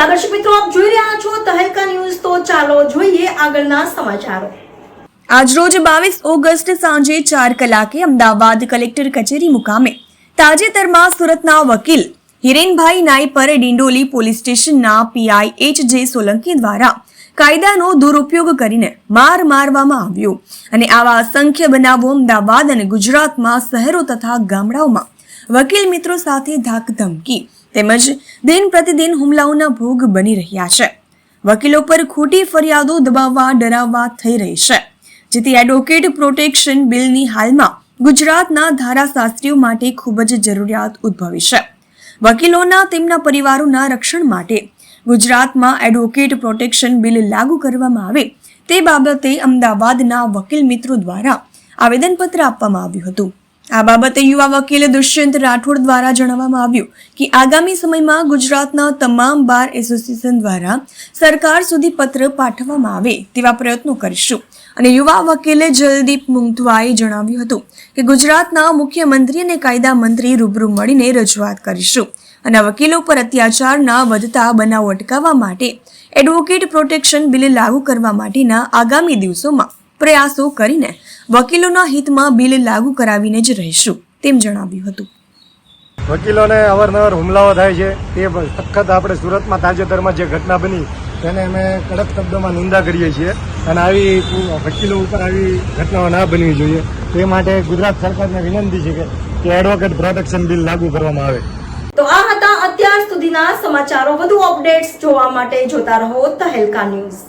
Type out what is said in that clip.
નમસ્કાર મિત્રો, આપ જોઈ રહ્યા છો તહેલકા ન્યૂઝ. તો ચાલો જોઈએ આગળના સમાચારો. આજરોજ બાવીસ ઓગસ્ટ સાંજે ચાર કલાકે અમદાવાદ કલેક્ટર કચેરી મુકામે તાજેતરમાં સુરતના વકીલ હિરેનભાઈ નાઈ પર ડિંડોલી પોલીસ સ્ટેશનના પીઆઈ એચ જે સોલંકી દ્વારા કાયદાનો દુરુપયોગ કરીને માર મારવામાં આવ્યો અને આવા અસંખ્ય બનાવો અમદાવાદ અને ગુજરાતમાં શહેરો તથા ગામડાઓમાં વકીલ મિત્રો સાથે ધાક ધમકી તેમજ દિન પ્રતિદિન હુમલાઓના ભોગ બની રહ્યા છે. વકીલો પર ખોટી ફરિયાદો દબાવવા, ડરાવવા થઈ રહી છે. જેથી એડવોકેટ પ્રોટેક્શન બિલની હાલમાં ગુજરાતના ધારાશાસ્ત્રીઓ માટે ખૂબ જ જરૂરિયાત ઉદ્ભવી છે. વકીલોના તેમના પરિવારોના રક્ષણ માટે ગુજરાતમાં એડવોકેટ પ્રોટેક્શન બિલ લાગુ કરવામાં આવે તે બાબતે અમદાવાદના વકીલ મિત્રો દ્વારા આવેદનપત્ર આપવામાં આવ્યું હતું. આ બાબતે યુવા વકીલ દુષ્યંત રાઠોડ દ્વારા જણાવવામાં આવ્યું કે આગામી સમયમાં ગુજરાતના તમામ બાર એસોસિએશન દ્વારા સરકાર સુધી પત્ર પાઠવવામાં આવે તેવા પ્રયત્નો કરીશું. અને યુવા વકીલે જલદીપ મુંગતવાએ જણાવ્યું હતું કે ગુજરાતના મુખ્યમંત્રી અને કાયદા મંત્રી રૂબરૂ મળીને રજૂઆત કરીશું અને વકીલો પર અત્યાચારના વધતા બનાવો અટકાવવા માટે એડવોકેટ પ્રોટેક્શન બિલ લાગુ કરવા માટેના આગામી દિવસોમાં પ્રયાસો કરીને વકીલોના હિતમાં બિલ લાગુ કરાવીને જ રહીશું તેમ જણાવ્યું હતું. વકીલોને અવારનવાર હુમલાઓ થાય છે. તે સખત આપણે સુરતમાં તાજેતરમાં જે ઘટના બની તેને અમે કડક શબ્દોમાં નિંદા કરીએ છીએ અને આવી વકીલો ઉપર આવી ઘટનાઓ ના બનવી જોઈએ. તે માટે ગુજરાત સરકારને વિનંતી છે કે એડવોકેટ પ્રોટેક્શન બિલ લાગુ કરવામાં આવે. તો આ હતા અત્યાર સુધીના સમાચારો. વધુ અપડેટ્સ જોવા માટે જોતા રહો તહેલકા ન્યૂઝ.